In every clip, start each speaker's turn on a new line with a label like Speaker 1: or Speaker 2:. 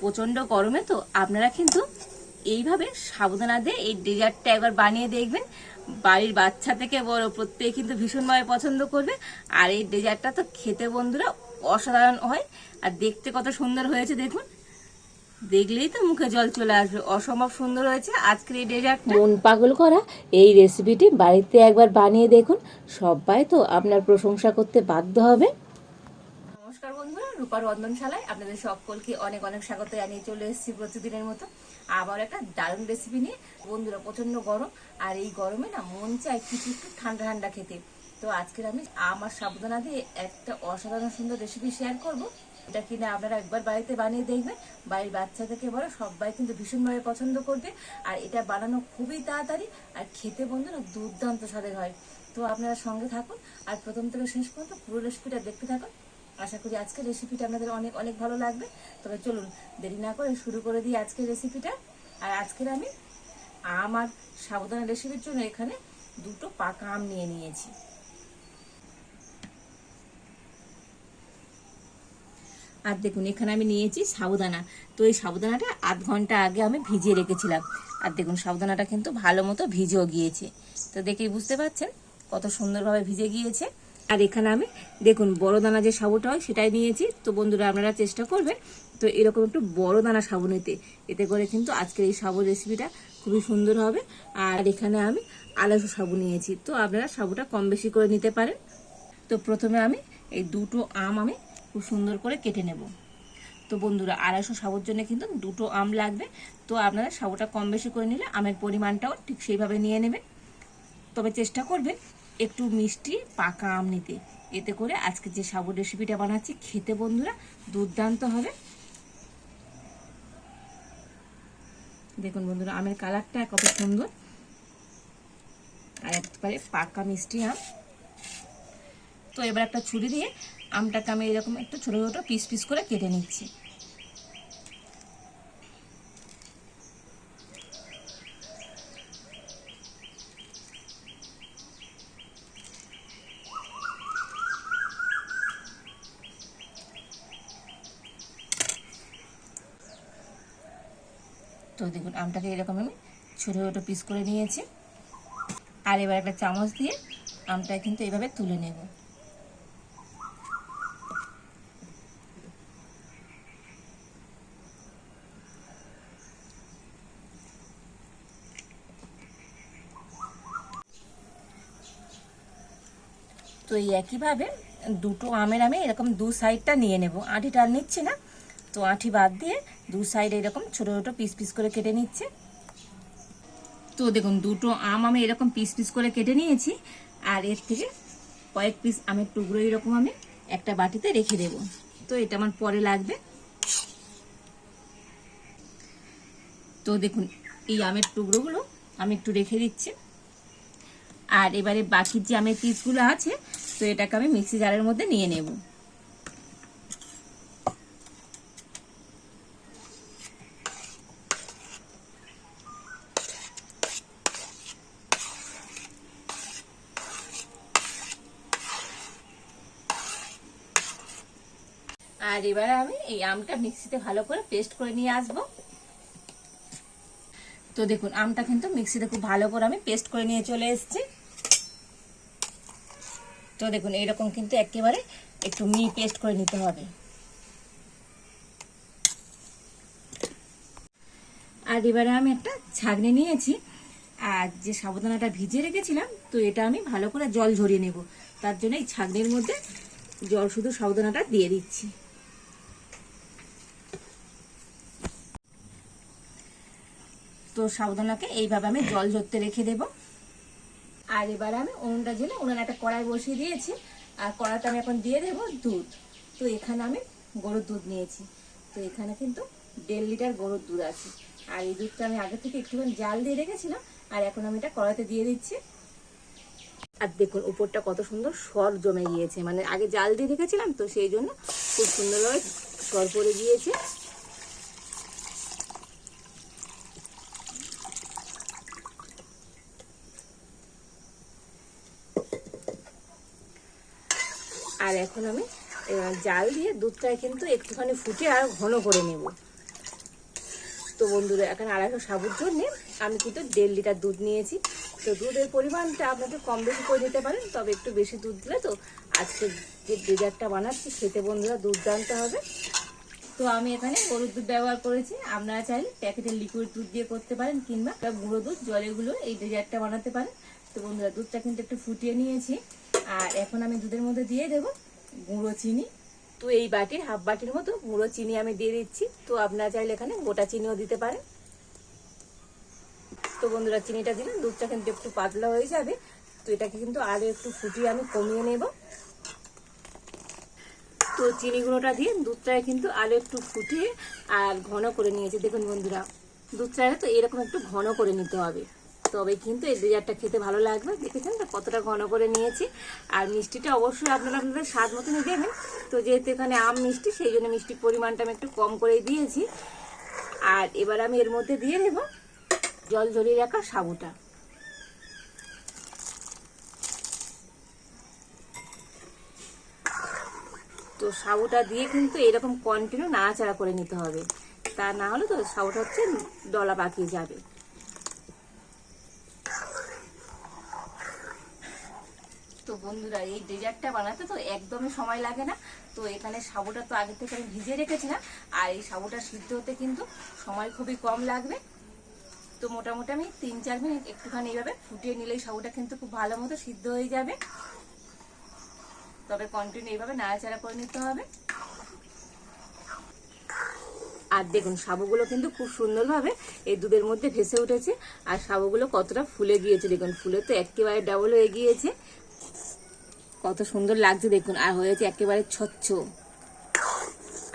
Speaker 1: প্রচণ্ড গরমে তো আপনারা কিন্তু এইভাবে সাবধানা দিয়ে এই ডেজার্টটা একবার বানিয়ে দেখবেন। বাড়ির বাচ্চা থেকে বড় প্রত্যেকে কিন্তু ভীষণভাবে পছন্দ করবে। আর এই ডেজার্টটা তো খেতে বন্ধুরা অসাধারণ হয়। আর দেখতে কত সুন্দর হয়েছে দেখুন। দেখলেই তো মুখে জল চলে আসবে। অসম্ভব সুন্দর হয়েছে আজকের এই ডেজার্ট
Speaker 2: মন পাগল করা এই রেসিপিটি বাড়িতে একবার বানিয়ে দেখুন। সবাই তো আপনার প্রশংসা করতে বাধ্য হবে।
Speaker 1: রূপার রন্ধনশালায় আপনাদের সকলকে অনেক অনেক স্বাগত জানিয়ে চলে এসেছি প্রতিদিনের মতো। আবার একটা দারুণ রেসিপি নিয়ে। বন্ধুরা প্রচণ্ড গরম। আর এই গরমে না মন চায় কিছু একটু ঠান্ডা ঠান্ডা খেতে। তো আজকের আমি আমার সাবধানা দিয়ে একটা অসাধারণ সুন্দর রেসিপি শেয়ার করব। এটা কিনা আপনারা একবার বাড়িতে বানিয়ে দেখবেন। বাড়ির বাচ্চা থেকে বড় সবাই কিন্তু ভীষণভাবে পছন্দ করবে। আর এটা বানানো খুবই তাড়াতাড়ি আর খেতে বন্ধুরা দুর্দান্ত স্বাদের হয়। তো আপনারা সঙ্গে থাকুন। আর প্রথম থেকে শেষ পর্যন্ত পুরো রেসিপিটা দেখতে থাকুন। আশা করি আজকের রেসিপিটা আপনাদের অনেক অনেক ভালো লাগবে। তবে চলুন, দেরি না করে শুরু করে দিই আজকের রেসিপিটা আর আজকের আমি আম আর সাবধান রেসিপির জন্য এখানে দুটো পাকা আম নিয়ে নিয়েছি। আর দেখুন, এখানে আমি নিয়েছি সাবুদানা তো এই সাবুদানাটা আধ ঘণ্টা আগে আমি ভিজিয়ে রেখেছিলাম। আর দেখুন সাবুদানাটা কিন্তু ভালো মতো ভিজেও গিয়েছে। তো দেখেই বুঝতে পারছেন কত সুন্দরভাবে ভিজে গিয়েছে। আর এখানে আমি, দেখুন, বড় দানা যে সাবুটা হয় সেটাই নিয়েছি। তো বন্ধুরা, আপনারা চেষ্টা করবেন। তো এরকম একটু বড় দানা সাবু নিতে। এতে করে কিন্তু আজকের এই সাবু রেসিপিটা খুবই সুন্দর হবে। আর এখানে আমি আলাসু সাবু নিয়েছি। তো আপনারা সাবুটা কম বেশি করে নিতে পারেন। তো প্রথমে আমি এই দুটো আম আমি খুব সুন্দর করে কেটে নেব। তো বন্ধুরা আড়াইশো সাবুর জন্য কিন্তু দুটো আম লাগবে। তো আপনারা সাবুটা কম বেশি করে নিলে আমের পরিমাণটাও ঠিক সেইভাবে নিয়ে নেবেন। তবে চেষ্টা করবেন একটু মিষ্টি, পাকা আম নিতে। এতে করে আজকে যে সাবুর রেসিপিটা বানাচ্ছি, খেতে বন্ধুরা দুর্দান্ত হবে। দেখুন বন্ধুরা, আমের কালারটা কত সুন্দর। আর একবারে পাকা মিষ্টি আম। তো এবার একটা ছুরি দিয়ে আমটাকে আমি এরকম একটু ছোটো ছোটো পিস পিস করে কেটে নিচ্ছি। তো দেখুন, আমটাকে এরকম আমি ছোটো ছোটো পিস করে নিয়েছি। আর এবার একটা চামচ দিয়ে আমটা কিন্তু এইভাবে তুলে নেব। তো এই একইভাবে দুটো আমের আমি এরকম দু সাইডটা নিয়ে নেব। আঁটিটা নিচ্ছি না, তো আঁটি বাদ দিয়ে দু সাইড এরকম ছোটো ছোটো পিস পিস করে কেটে নিচ্ছে। তো দেখুন, দুটো আম আমি এরকম পিস পিস করে কেটে নিয়েছি, আর এর থেকে কয়েক পিস আমের টুকরো এরকম আমি একটা বাটিতে রেখে দেব। তো এটা আমার পরে লাগবে। তো দেখুন, এই আমের টুকরোগুলো আমি একটু রেখে দিচ্ছি। আর এবারে বাকি যে আমের পিসগুলো আছে, তো এটাকে আমি মিক্সি জারের মধ্যে নিয়ে নেব। আর এবারে আমি এই আমটা মিক্সিতে ভালো করে পেস্ট করে নিয়ে আসব। তো দেখুন, আমটা কিন্তু মিক্সিতে খুব ভালো করে আমি পেস্ট করে নিয়ে চলে এসেছি। তো দেখুন এরকম কিন্তু একেবারে একটু মি পেস্ট করে নিতে হবে। আর এবারে আমি একটা ছাগনি নিয়েছি। আর যে সাবধানাটা ভিজিয়ে রেখেছিলাম, তো এটা আমি ভালো করে জল ঝরিয়ে নেব। তার জন্য এই ছাগনির মধ্যে জল শুধু সাবধানাটা দিয়ে দিচ্ছি। তো সাবধানাকে এইভাবে আমি জল ঝরতে রেখে দেব। আর এবার আমি উনুনটা জেলে উনুনে একটা কড়াই বসিয়ে দিয়েছি। আর কড়াইতে আমি এখন দিয়ে দেবো দুধ। তো এখানে আমি গরুর দুধ নিয়েছি। তো এখানে কিন্তু দেড় লিটার গরুর দুধ আছে। আর এই দুধটা আমি আগে থেকে একটুখানি জাল দিয়ে রেখেছিলাম। আর এখন আমি এটা কড়াতে দিয়ে দিচ্ছি। আর দেখুন, উপরটা কত সুন্দর সর জমে গিয়েছে। মানে আগে জাল দিয়ে রেখেছিলাম তো সেই জন্য খুব সুন্দরভাবে সর পড়ে গিয়েছে আর এখন আমি আহ, জাল দিয়ে দুধটা কিন্তু একটুখানি ফুটে আর ঘন করে নেব। তো বন্ধুরা, এখানে আড়াইশো সাবুর জন্যে আমি কিন্তু দেড় লিটার দুধ নিয়েছি। তো দুধের পরিমাণটা আপনাদের কম বেশি করে দিতে পারেন, তবে একটু বেশি দুধ দিলে তো আজকে যে ডেজার্টটা বানাচ্ছি, খেতে বন্ধুরা দুধ জানতে হবে। তো আমি এখানে গরুর দুধ ব্যবহার করেছি। আপনারা চাইলে প্যাকেটের লিকুইড দুধ দিয়ে করতে পারেন, কিংবা গুঁড়ো দুধ জলেগুলো এই ডেজার্টটা বানাতে পারেন। তো বন্ধুরা, দুধটা কিন্তু একটু ফুটিয়ে নিয়েছি। আর এখন আমি দুধের মধ্যে দিয়ে দেবো গুঁড়ো চিনি। তো এই বাটির হাফ বাটির মতো গুঁড়ো চিনি আমি দিয়ে দিচ্ছি। তো আপনারা চাইলে এখানে গোটা চিনিও দিতে পারেন। তো বন্ধুরা, চিনিটা দিলে দুধটা কিন্তু একটু পাতলা হয়ে যাবে। তো এটাকে কিন্তু আরও একটু ফুটিয়ে আমি কমিয়ে নেব। তো চিনি গুঁড়োটা দিয়ে দুধটাকে কিন্তু আরও একটু ফুটিয়ে আর ঘন করে নিয়েছি। দেখুন বন্ধুরা, দুধটাকে তো এরকম একটু ঘন করে নিতে হবে। তবে কিন্তু এই ডেজার্টটা খেতে ভালো লাগবে। দেখেছেন তো কতটা ঘন করে নিয়েছি। আর মিষ্টিটা অবশ্যই আপনারা আপনাদের স্বাদ মতনই দেবেন। তো যেহেতু এখানে আম মিষ্টি, সেই জন্য মিষ্টির পরিমাণটা আমি একটু কম করেই দিয়েছি। আর এবার আমি এর মধ্যে দিয়ে দেব জল ঝরিয়ে রাখা সাবুটা। তো সাবুটা দিয়ে কিন্তু এরকম কন্টিনিউ নাড়াচাড়া করে নিতে হবে। তা না হলে তো সাবুটা হচ্ছে ডলা পাকিয়ে যাবে। তো বন্ধুরা, এই ডেজার্টটা বানাতে তো একদমই সময় লাগে না। তো এখানে সাবুটা তো আগে থেকে আমি ভিজিয়ে রেখেছিলাম, আর এই সাবুটা সিদ্ধ হতে কিন্তু সময় খুবই কম লাগবে। তো মোটামুটি আমি তিন চার মিনিট একটুখানি এইভাবে ফুটিয়ে নিলেই সাবুটা কিন্তু খুব ভালো মতো সিদ্ধ হয়ে যাবে। তবে কন্টিনিউ এইভাবে নাড়াচাড়া করে নিতে হবে। আর দেখুন, সাবুগুলো কিন্তু খুব সুন্দরভাবে এই দুধের মধ্যে ভেসে উঠেছে, আর সাবুগুলো কতটা ফুলে গিয়েছে দেখুন। ফুলে তো একেবারে ডাবল হয়ে গিয়েছে। কত সুন্দর লাগছে দেখুন, আর হয়েছে একেবারে স্বচ্ছ।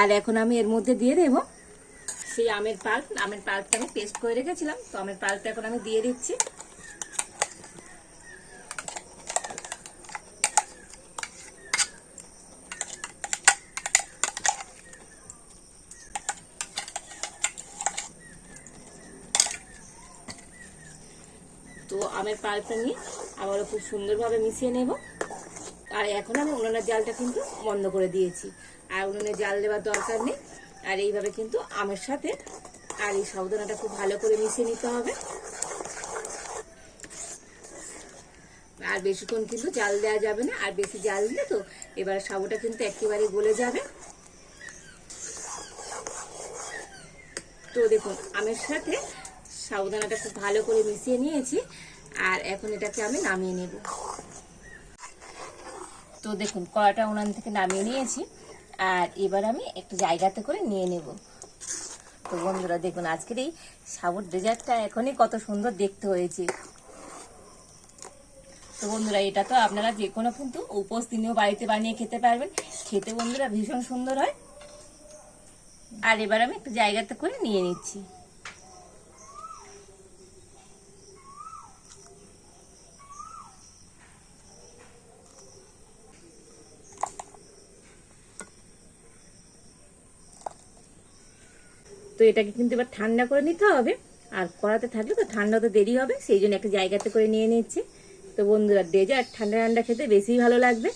Speaker 1: আর এখন আমি এর মধ্যে দিয়ে দেব সেই আমের পাল্প। আমের পাল্পটা আমি পেস্ট করে রেখেছিলাম, তো আমের পাল্পটা এখন আমি দিয়ে দিচ্ছি। তো আমের পাল্পটা নিয়ে আবারও খুব সুন্দরভাবে মিশিয়ে নেব। আর এখন আমি উনুনের জালটা কিন্তু বন্ধ করে দিয়েছি। আর উনুনে জাল দেওয়ার দরকার নেই। আর এইভাবে কিন্তু আমের সাথে আর এই সাবধানাটা খুব ভালো করে মিশিয়ে নিতে হবে। আর বেশিক্ষণ কিন্তু জাল দেওয়া যাবে না। আর বেশি জাল দিলে তো এবার সাবুটা কিন্তু একেবারে গলে যাবে। তো দেখুন, আমের সাথে সাবধানাটা খুব ভালো করে মিশিয়ে নিয়েছি। আর এখন এটাকে আমি নামিয়ে নেব। তো দেখুন কড়াটা উনান থেকে নামিয়ে নিয়েছি। আর এবার আমি একটু জায়গাতে করে নিয়ে নেব। তো বন্ধুরা, দেখুন, আজকের এই সাবুর ডেজার্টটা এখনই কত সুন্দর দেখতে হয়েছে। তো বন্ধুরা, এটা তো আপনারা যে কোনো কিন্তু উপোস দিনেও বাড়িতে বানিয়ে খেতে পারবেন। খেতে বন্ধুরা ভীষণ সুন্দর হয়। আর এবার আমি একটু জায়গাতে করে নিয়ে নিচ্ছি। তো এটাকে কিন্তু এবার ঠান্ডা করে নিতে হবে। আর কড়াতে থাকলে তো ঠান্ডা তো দেরি হবে, সেই জন্য একটা জায়গাতে করে নিয়ে নিচ্ছে। তো বন্ধুরা ডেজার্ট ঠান্ডা ঠান্ডা খেতে বেশি ভালো লাগবে।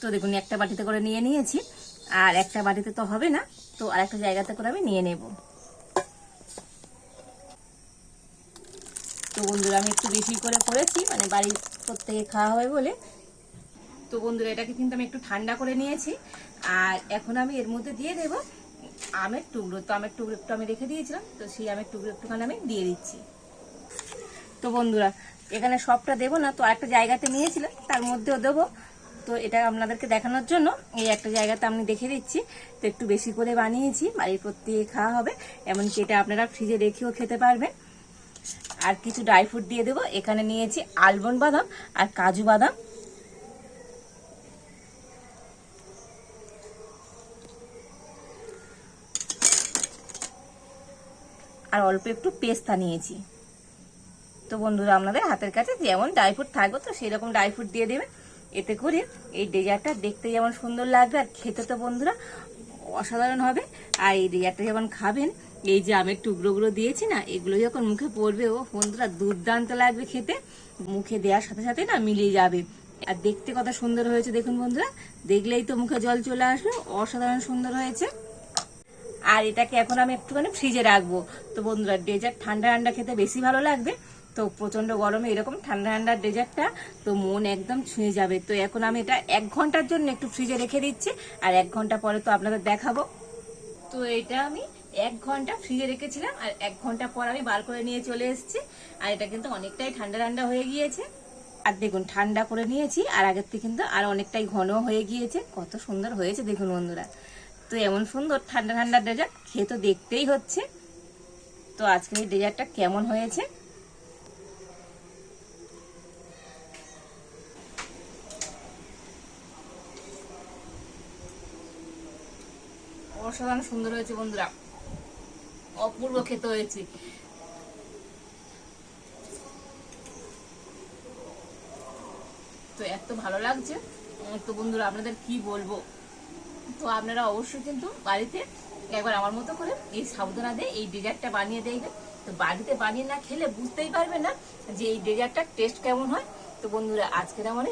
Speaker 1: তো দেখুন, একটা বাটিতে করে নিয়ে নিয়েছি। আর একটা বাটিতে তো হবে না, তো আর একটা জায়গাতে করে আমি নিয়ে নেব। তো বন্ধুরা, আমি একটু বেশি করে করেছি মানে বাড়ির প্রত্যেকে খাওয়া হবে বলে। তো বন্ধুরা, এটাকে কিন্তু আমি একটু ঠান্ডা করে নিয়েছি। আর এখন আমি এর মধ্যে দিয়ে দেব আমের টুকরো, তো আমের টুকরো একটু আমি রেখে দিয়েছিলাম, তো সেই আমের টুকরো একটুখানি আমি দিয়ে দিচ্ছি। তো বন্ধুরা, এখানে সবটা দেবো না, তো একটা জায়গাতে নিয়েছিলাম, তার মধ্যেও দেবো। তো এটা আপনাদেরকে দেখানোর জন্য, এই একটা জায়গাতে আমি দেখে দিচ্ছি। তো একটু বেশি করে বানিয়েছি, বাড়ির প্রত্যেকে খাওয়া হবে, এমনকি এটা আপনারা ফ্রিজে রেখেও খেতে পারবেন। আর কিছু ড্রাই ফ্রুট দিয়ে দেবো, এখানে নিয়েছি আলমন্ড বাদাম আর কাজু বাদাম। আর অল্প একটু পেস্তা নিয়েছি। তো বন্ধুরা, আপনাদের হাতের কাছে যেমন ড্রাই ফ্রুট থাকবে, তো সেই রকম ড্রাই ফ্রুট দিয়ে দেবেন। এতে করে এই ডেজার্টটা দেখতে যেমন সুন্দর লাগবে, আর খেতে তো বন্ধুরা অসাধারণ হবে। আর এই ডেজার্টটা যখন খাবেন, এই যে আমের টুকরোগুলো দিয়েছি না, এগুলো যখন মুখে পড়বে, ও বন্ধুরা দুর্দান্ত লাগবে খেতে। মুখে দেওয়ার সাথে সাথে না মিলিয়ে যাবে। আর দেখতে কত সুন্দর হয়েছে, দেখুন বন্ধুরা। দেখলেই তো মুখে জল চলে আসবে, অসাধারণ সুন্দর হয়েছে। আর এটাকে এখন আমি একটুখানি ফ্রিজে রাখব। তো বন্ধুরা ডেজার্ট ঠান্ডা ঠান্ডা খেতে বেশি ভালো লাগবে। তো প্রচণ্ড গরমে এরকম ঠান্ডা ঠান্ডা ডেজার্টটা তো মন একদম ছুঁয়ে যাবে। তো এখন আমি এটা এক ঘণ্টার জন্য একটু ফ্রিজে রেখে দিচ্ছি। আর এক ঘণ্টা পরে তো আপনাদের দেখাবো। তো এটা আমি এক ঘণ্টা ফ্রিজে রেখেছিলাম। আর এক ঘণ্টা পর আমি বার করে নিয়ে চলে এসেছি। আর এটা কিন্তু অনেকটাই ঠান্ডা ঠান্ডা হয়ে গিয়েছে। আর দেখুন, ঠান্ডা করে নিয়েছি। আর আগের থেকে কিন্তু আর অনেকটাই ঘন হয়ে গিয়েছে। কত সুন্দর হয়েছে, দেখুন বন্ধুরা। তো এমন সুন্দর ঠান্ডা ঠান্ডা ডেজার্ট খেয়ে তো দেখতেই হচ্ছে। তো আজকের এই ডেজার্টটা কেমন হয়েছে? অসাধারণ সুন্দর হয়েছে বন্ধুরা। অপূর্ব খেতে হয়েছে। তো এত ভালো লাগছে। তো বন্ধুরা, আপনাদের কি বলব? তো আপনারা অবশ্যই কিন্তু বাড়িতে একবার আমার মতো করে এই সাবধানা দিয়ে এই ডেজার্টটা বানিয়ে দেখবেন। তো বাড়িতে বানিয়ে না খেলে বুঝতেই পারবে না যে এই ডেজার্টটার টেস্ট কেমন হয়। তো বন্ধুরা, আজকের আমার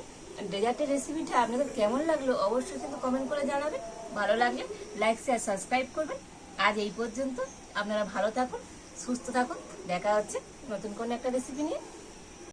Speaker 1: ডেজার্টের রেসিপিটা আপনাদের কেমন লাগল অবশ্যই কিন্তু কমেন্ট করে জানাবেন। ভালো লাগলে লাইক শেয়ার সাবস্ক্রাইব করবেন। আজ এই পর্যন্ত আপনারা ভালো থাকুন, সুস্থ থাকুন। দেখা হচ্ছে নতুন কোনো একটা রেসিপি নিয়ে।